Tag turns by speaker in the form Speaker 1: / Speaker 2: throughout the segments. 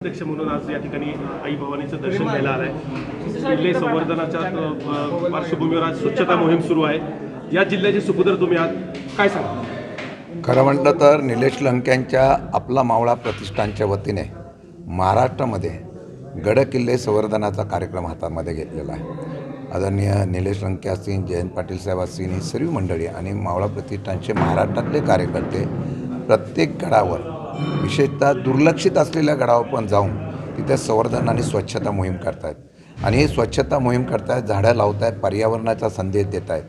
Speaker 1: अध्यक्ष म्हणून आज या ठिकाणी आई भवानीचं दर्शन घ्यायला आलं आहे. किल्ले संवर्धनाच्या पार्श्वभूमीवर आज स्वच्छता मोहीम सुरू आहे. या जिल्ह्याचे सुपुत्र तुम्ही आज काय सांगा
Speaker 2: खरं म्हटलं तर निलेश लंक्यांच्या आपला मावळा प्रतिष्ठानच्या वतीने महाराष्ट्रामध्ये गड किल्ले संवर्धनाचा कार्यक्रम हातामध्ये घेतलेला आहे. आदरणीय निलेश लंके असतील जयंत पाटील साहेब असतील ही सर्व मंडळी आणि मावळा प्रतिष्ठानचे महाराष्ट्रातले कार्यकर्ते प्रत्येक गडावर विशेषतः दुर्लक्षित असलेल्या गडावर पण जाऊन तिथे संवर्धन आणि स्वच्छता मोहीम करतायत. आणि हे स्वच्छता मोहीम करतायत झाडं लावतायत पर्यावरणाचा संदेश देत आहेत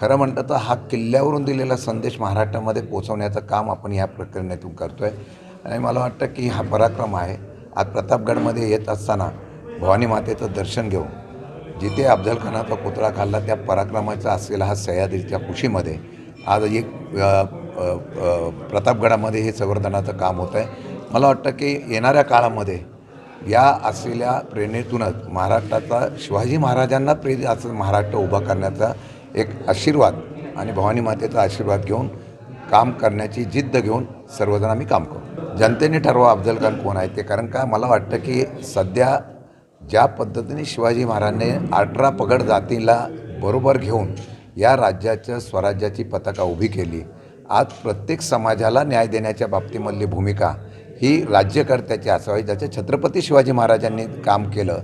Speaker 2: खरं म्हटलं तर हा किल्ल्यावरून दिलेला संदेश महाराष्ट्रामध्ये पोचवण्याचं काम आपण या प्रकरणातून करतो आहे आणि मला वाटतं की हा पराक्रम आहे. आज प्रतापगडमध्ये येत असताना भवानी मातेचं दर्शन घेऊन जिथे अफजलखानाचा पुतळा खाल्ला त्या पराक्रमाचा असलेला हा सह्याद्रीच्या कुशीमध्ये आज एक प्रतापगडामध्ये हे संवर्धनाचं काम होतं आहे. मला वाटतं की येणाऱ्या काळामध्ये या असलेल्या प्रेरणेतूनच महाराष्ट्राचा शिवाजी महाराजांना प्रेरित असं महाराष्ट्र उभा करण्याचा एक आशीर्वाद आणि भवानी मातेचा आशीर्वाद घेऊन काम करण्याची जिद्द घेऊन सर्वजण आम्ही काम करू. जनतेने ठरवा अफजल खान कोण आहे ते. कारण का मला वाटतं की सध्या ज्या पद्धतीने शिवाजी महाराजांनी अठरा पगड जातीला बरोबर घेऊन या राज्याच्या स्वराज्याची पताका उभी केली आज प्रत्येक समाजाला न्याय देण्याच्या बाबतीमधली भूमिका ही राज्यकर्त्याची असावी ज्याच्या छत्रपती शिवाजी महाराजांनी काम केलं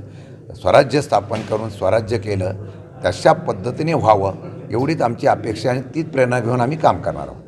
Speaker 2: स्वराज्य स्थापन करून स्वराज्य केलं तशा पद्धतीने व्हावं एवढीच आमची अपेक्षा आणि तीच प्रेरणा घेऊन आम्ही काम करणार आहोत.